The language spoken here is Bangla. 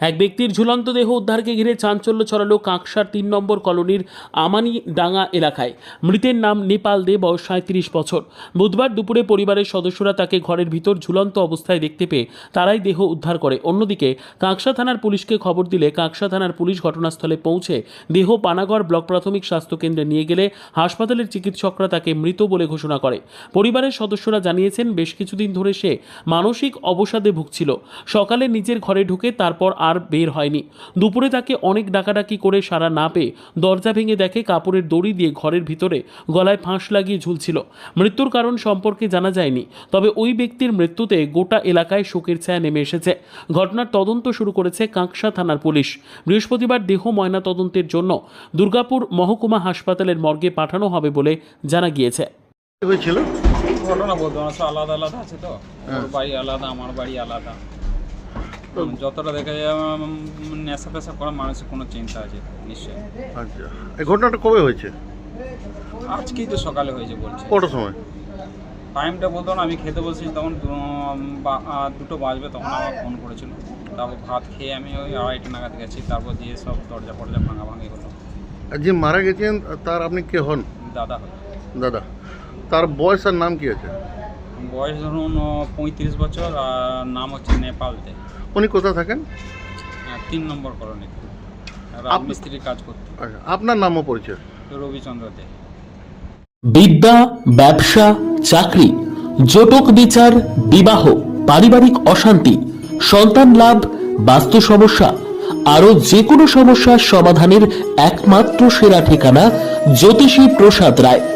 এক ব্যক্তির ঝুলন্ত দেহ উদ্ধারকে ঘিরে চাঞ্চল্য ছড়ালো কাঁকসার তিন নম্বর কলোনির আমানি ডাঙ্গা এলাকায়। মৃতের নাম নেপাল দে, বয়স সাঁত্রিশ বছর। বুধবার দুপুরে পরিবারের সদস্যরা তাকে ঘরের ভিতর ঝুলন্ত অবস্থায় দেখতে পেয়ে তারাই দেহ উদ্ধার করে। অন্যদিকে কাঁকসা থানার পুলিশকে খবর দিলে কাঁকসা থানার পুলিশ ঘটনাস্থলে পৌঁছে দেহ পানাগড় ব্লক প্রাথমিক স্বাস্থ্যকেন্দ্রে নিয়ে গেলে হাসপাতালের চিকিৎসকরা তাকে মৃত বলে ঘোষণা করে। পরিবারের সদস্যরা জানিয়েছেন, বেশ কিছুদিন ধরে সে মানসিক অবসাদে ভুগছিল। সকালে নিজের ঘরে ঢুকে তারপর আর বের হয়নি। দুপুরে তাকে অনেক ডাকাডাকি করে সারা না পেয়ে দরজা ভেঙে দেখে কাপড়ের দড়ি দিয়ে ঘরের ভিতরে গলায় ফাঁস লাগিয়ে ঝুলছিল। মৃত্যুর কারণ সম্পর্কে জানা যায়নি তবে ওই ব্যক্তির মৃত্যুতে গোটা এলাকায় শোকের ছায়া নেমে এসেছে। ঘটনার তদন্ত শুরু করেছে কাঁকসা থানার পুলিশ। বৃহস্পতিবার দেহ ময়না তদন্তের জন্য দুর্গাপুর মহকুমা হাসপাতালের মর্গে পাঠানো হবে বলে জানা গিয়েছে। হয়েছিল ঘটনা বলতে আলাদা আলাদা আছে তো? ওর বাড়ি আলাদা আমার বাড়ি আলাদা। যতটা দেখা যায় নেশা পেশা করা মানুষের কোনো চিন্তা আছে নিশ্চয়ই। আচ্ছা। এই ঘটনাটা কবে হয়েছে? আজকেই তো সকালে হয়েছে বলছে। কটার সময়? টাইমটা বলতো না আমি খেতে বলছি তখন দুটো বাজবে তখন আমার ফোন করেছিল। তারপর ভাত খেয়ে আমি ওই আড়াইটা নাগাদ গেছি তারপর দিয়ে সব দরজা ফরজা ভাঙা ভাঙি হলো। যে মারা গেছেন তার আপনি কে হন? দাদা দাদা। তার বয়স আর নাম কি আছে? বয়স ধরুন পঁয়ত্রিশ বছর আর নাম হচ্ছে নেপালতে উনি কোথায় থাকেন? আহ, তিন নম্বর কলোনি। আপ- রাজমিস্ত্রির কাজ করতে। আচ্ছা আপনার নামও পরিচয়? রবিচন্দ্র দে। বিদ্যা ব্যবসা চাকরি জটক বিচার বিবাহ পারিবারিক অশান্তি সন্তান লাভ বাস্তু সমস্যা আরও যে কোনো সমস্যার সমাধানের একমাত্র সেরা ঠিকানা জ্যোতিষী প্রসাদ রায়।